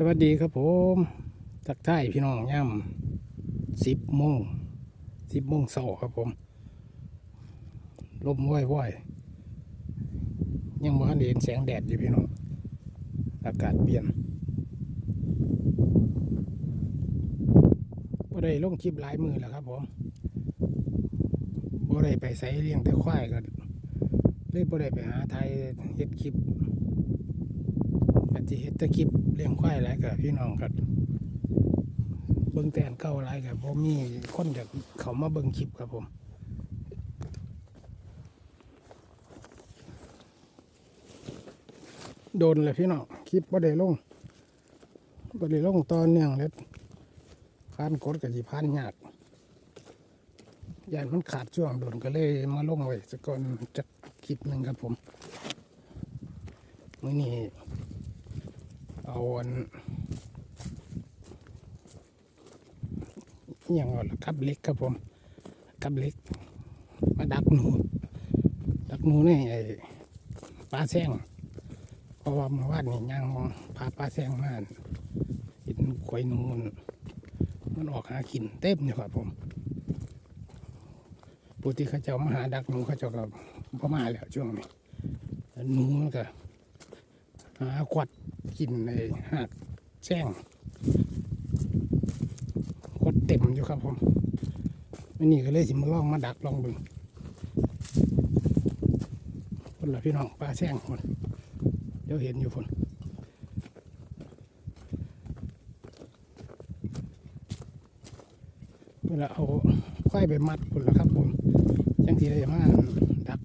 สวัสดีครับผมทักทายพี่น้องย่ำสิบโมงสิบโมงเสาร์ครับผมลมว่อยว่อยยังบ่ทันได้เห็นแสงแดดอยู่พี่น้อง อากาศเปลี่ยนบ่ได้ลงคลิปหลายมือแล้วครับผมบ่ได้ไปใส่เลี้ยงแต่ควายกันเลยบ่ได้ไปหาไทยเฮ็ดคลิป อาจจะเฮ็ดตะคลิปเลี้ยงควายหลายกับพี่น้องครับเบิ่งแต่นเก่าหลายกับผมมีคนจากเขามาเบิ่งคลิปครับผมโดนเลยพี่น้องคลิปบ่ได้ลงบ่ได้ลงตอนเนื่องเลยพานกดกับสิพานยากยานมันขาดช่วงโดนก็เลยมาลงไว้สักก่อนจักคลิปหนึ่งครับผมมื้อนี้ เอาอันอย่างเอาล่ะกับเล็กครับผมกับเล็ก มาดักหนู ดักหนูในไอ้ปลาแซงเพราะว่าเมื่อวานนี่ย่างพาปลาแซงมาเห็นขวยนูมันมันออกหากินเต็มอยู่ครับผมปกติเขาเจ้ามาหาดักหนูเขาเจ้าก็พมาแล้วช่วงนี้หนูมันก็หาควัด กินในหากแจ้งคดเต็มอยู่ครับผมวันนี้ก็เลยสิมาลองมาดักลองดูคนละพี่น้องปลาแจ้งคนเดี๋ยวเห็นอยู่คนเวลาเอาควายไปมัดคนละครับผมจังทีได้มาดัก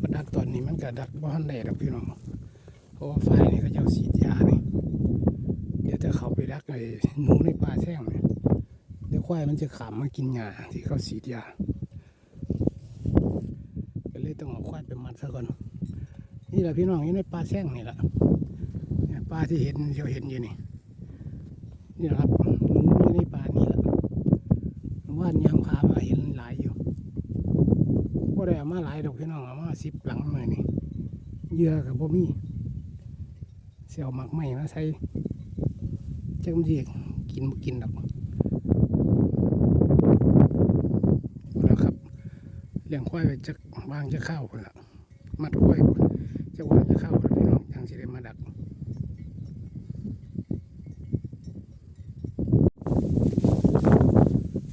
มาดักตอนนี้มันก็ดักบ้านได้ดอกพี่น้อง เพราะว่าไฟนี่เขาจะสีดยาเนี่ยเดี๋ยวจะเข้าไปรักไอ้หนูในป่าแช่งเนี่ยเดี๋ยวควายมันจะขามากินหญ้าที่เขาสีดยาก็เลยต้องเอาควายไปมัดซะก่อน นี่แหละพี่น้องอยู่ในป่าแช่งนี่แหละเนี่ยป่าที่เห็นเดี๋ยวเห็นอยู่นี่นี่แหละครับหนูอยู่ในป่านี่แหละว่านยางพามาเห็นหลายอยู่ว่าได้เอามาหลายดอกพี่น้องเอามาสิบหลังเลยนี่เยื่อกับบ่มีเสียวหมักใหม่มาใส่จักมันสิกินบ่กินดอกแล้วครับเลี้ยงควายไว้จักวางจะเข้าคนละมัดควายจะวางจะเข้าแล้วพี่น้องจังสิได้มาดัก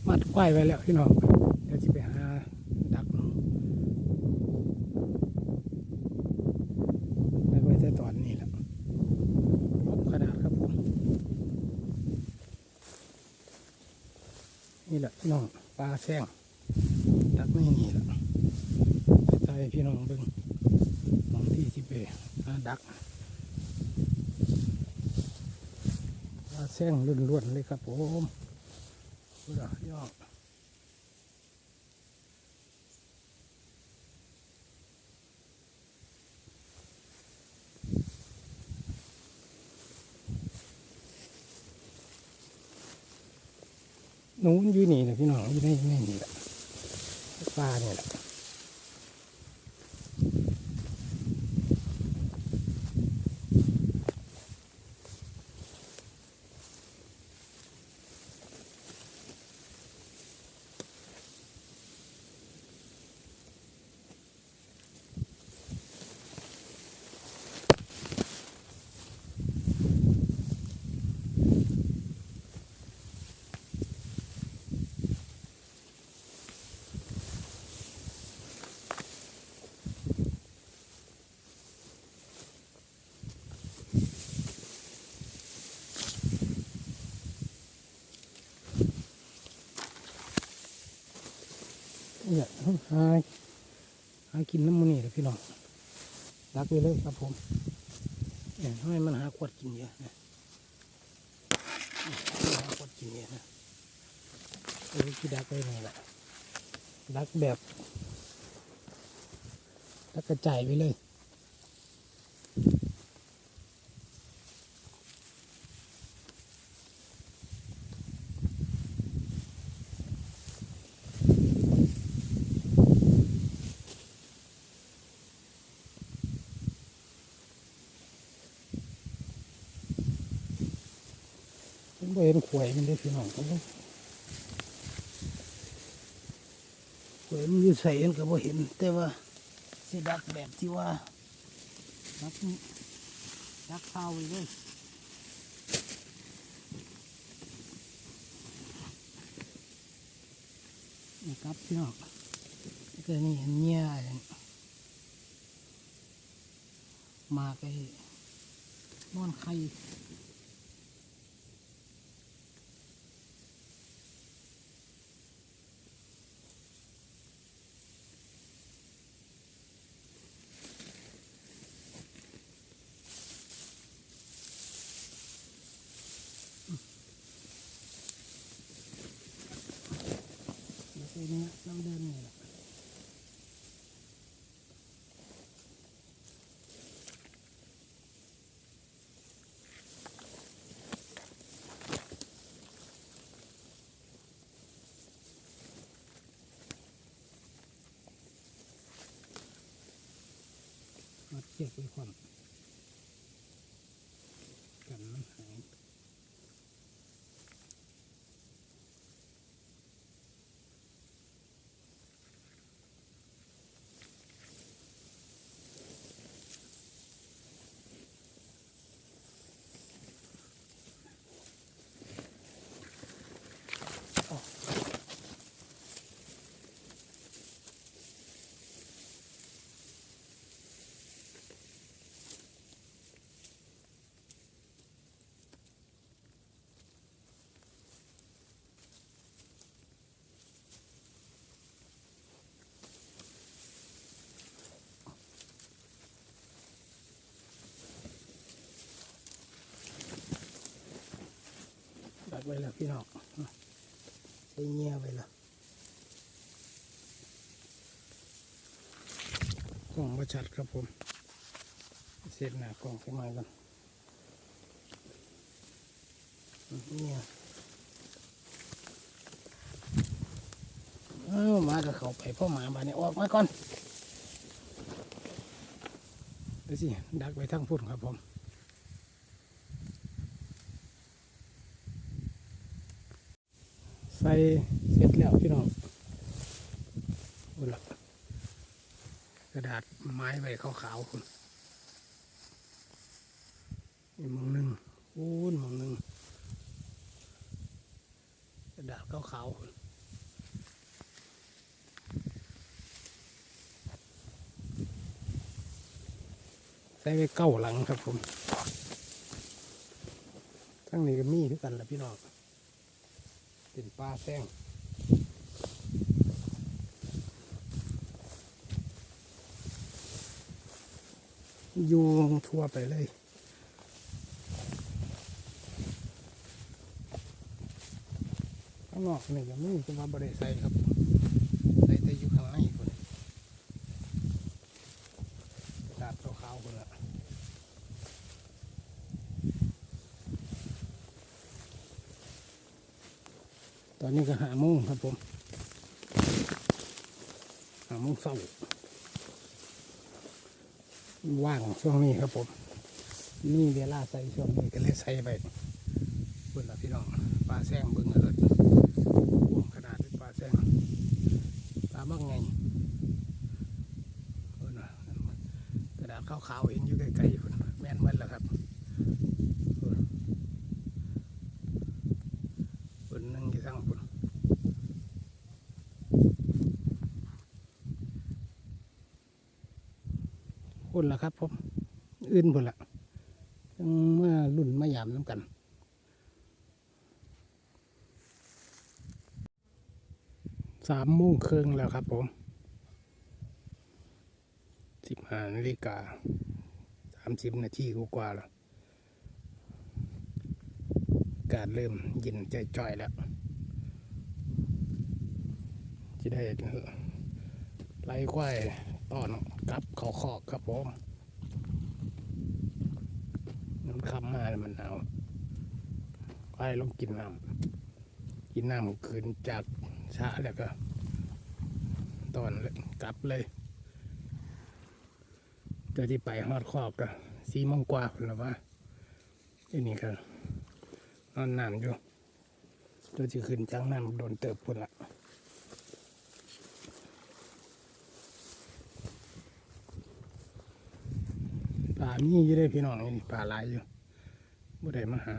มัดควายไว้แล้วพี่น้องเดี๋ยวจะไปหาดักหนู ไม่ไว้แต่ตอนนี้แหละพบขนาดครับผม นี่แหละพี่น้องปลาแซงดักไม่นี่แหละใจพี่น้องเบิ้งมองที่ที่เปหาดักปลาแซงล้วนๆเลยครับผมดูดอกยอด นู้นอยู่นี่นะพี่น้องอยู่ในในนี่แหละป้าเนี่ยแหละ เนี่ยหาหากินน้ำมันนี่เลยพี่น้องรักไปเลยครับผมเนี่ยทำไมมันหาขวดกินเยอะนะหาขวดกินเยอะนะเออคือดักไปนี่แหละรักแบบรักกระจายไปเลย บ่เห็นขวยมันได้พี่น้องผมบ่ขวยมันอยู่ใส่เห็นก็บ่เห็น แต่ว่าสิดักแบบที่ว่าดักดักข้าวไว้เลยนะครับพี่น้องก็นี่อันเนี้ยมาไปนอนไข่ เดี๋ยวไปเนี้ยน้ำเดินนี่แหมดเชือกไว้ความ ว้แล้วพี่น้องใช้เงี้ยไว้แล้วกล่องประชัดครับผมเสร็จหน้ากล่องขึ้นมากันเนี่ยเอ้ามากับเขาไปพ่อหมาบานนี้ออกมาก่อนดี๋ยวสิดักไว้ทั้งพุ่นครับผม ใส่ เสร็จแล้วพี่น้องโอ้ละกระดาษไม้ใบขาวๆคุณอีกมองหนึ่งอู้นมองหนึ่งกระดาษขาวๆคุณใส่ไปเก้าหลังครับผมทั้งนี้ก็มีทุกกันแหละพี่น้อง เป็นปลาแซงอยู่ทั่วไปเลยข้างนอกนี่ก็มีจะมาบริใส่ครับ ใส่แต่อยู่ข้างในคนกระดาษขาวๆคนละตอ นี้ก็หาโมงครับผมหาโมงเศร้าว่างช่วงนี้ครับผม นี่เวลาใส่ช่วงนี้ก็เลยใส่ไปเบิ่งละพี่น้องปลาแซงเบิ่งเอิดพวงขนาดเป็นปลาแซงปลาบ้างไงเบิ่งนะกระดาษขาวๆเห็นอยู่ไกลๆพุ่นแม่นเหมือนแล้วครับเบิ่งเบิ่งนั่งอยู่ทางพุ่น พุ่นละครับผมอื่นพุ่นละยังมื่อรุ่นมายามน้ำกันสามโมงครึ่งแล้วครับผมสิบห้านาฬิกาสามสิบนาทีกว่าแล้วอากาศเริ่มเย็นใจจ่อยแล้วจะได้ไล่ควาย ตอนกับเขาคอกครับผมน้ำคำมาแล้วมันหนาวควายลงกินน้ำกินน้ำคืนจากช้าแล้วก็ ตอนกลับเลยจอที่ไปฮอดคอกก็สี่โมงกว่าคนละว่าที่นี่ก็นอนน้ำอยู่ตัวที่ขึ้นจากน้ำโดนเติบพุ่นละปลา มีอยู่ได้พี่น้องนี่ปลาหลายอยู่บ่ได้มาหา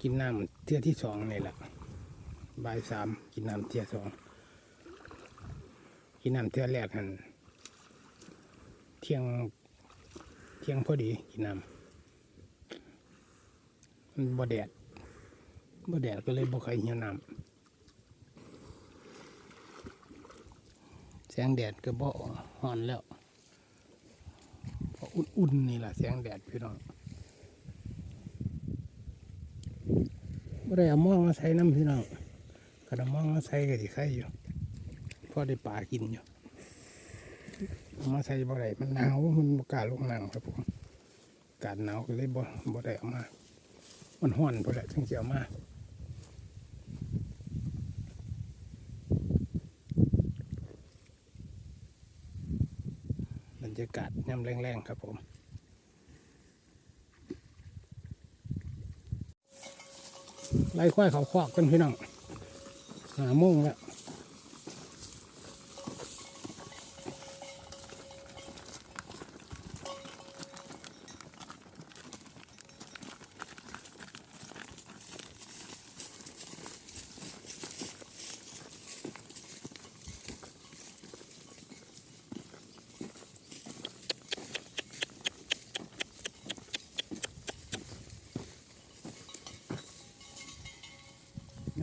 กินน้ำเที่ยที่สองนี่แหละบ่ายสามกินน้ำเที่ยสองกินน้ำเที่ยแรกหันเที่ยงเที่ยงพอดีกินน้ำ มันบ่แดดบ่แดดก็เลยบ่ค่อยหิวน้ำแสงแดดก็บ่ฮ้อนแล้วพราะอุ่นๆนี่แหละแสงแดดพี่น้องบ่ได้เอาหมองมาใส่น้ำพี่น้องกระมองมาใส่ก็สิไข่อยู่พอได้ปลากินอยู่เอามาใส่บ่ได้มันหนาวมันบ่กล้าลงน้ำครับผมอากาศหนาวก็เลยบ่บ่ได้เอามา มันห่อนพอแหละถึงจะเอามาบรรยากาศย่ำแรงๆครับผมไล่ควายเขาควักกันพี่น้องหาโมงแล้ว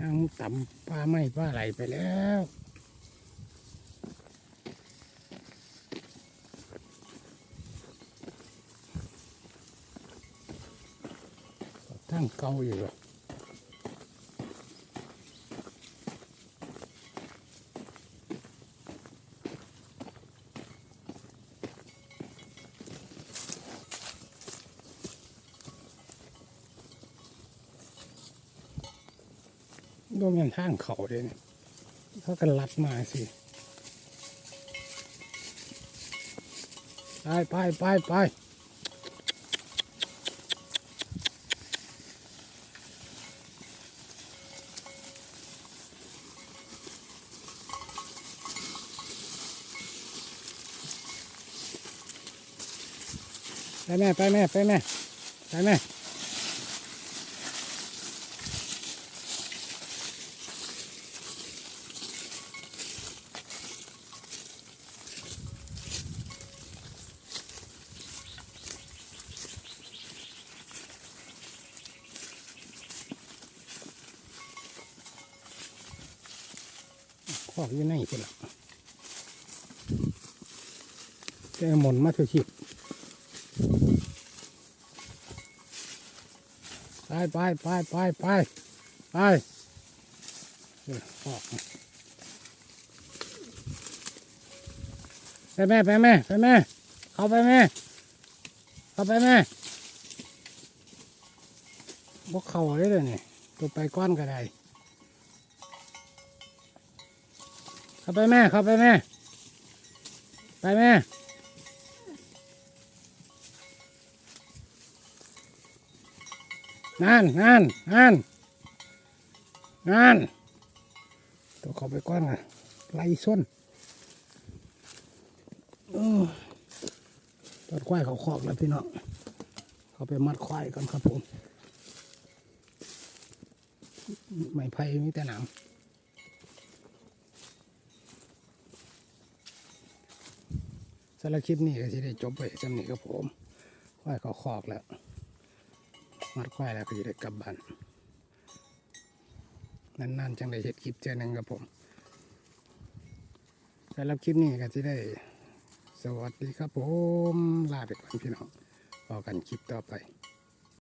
ย่างต่ำปลาไม่ปลาไหลไปแล้วทั้งเก่าอยู่อะดูมันทางเขาเลยนี่เขากันลัดมาสิไปไปไปไปไปแม่ไปแม่ไปแม่ไปแม่ข อกอยู่ไหนสิล่ะแกหมนมาเถอะคิดไปไปไปไปไปไปออกไปแม่ไปแม่ไปแม่เข้าไปแม่เข้าไปแม่บกเข่าเลยเลยนี่ตัวไปก้อนก็ได้ เข้าไปแม่ เข้าไปแม่ ไปแม่งานงานงานงานตัวเข้าไปก้อนอะไล่ส้นตัดควายเขาคอกแล้วพี่น้อง เขาไปมัดควายก่อนครับผม ไม้ไผ่มีแต่หนัง สารคลิปนี้ก็จะได้จบไปจำนี้ครับผมควายเขาคอกแล้ว มัดควายแล้วก็จะได้กลับบ้านนานๆจังได้เห็ดคลิปเจอหนึ่งครับผมสำหรับคลิปนี้ก็จะได้ สวัสดีครับผม ลาไปก่อนพี่น้องพอกันคลิปต่อไป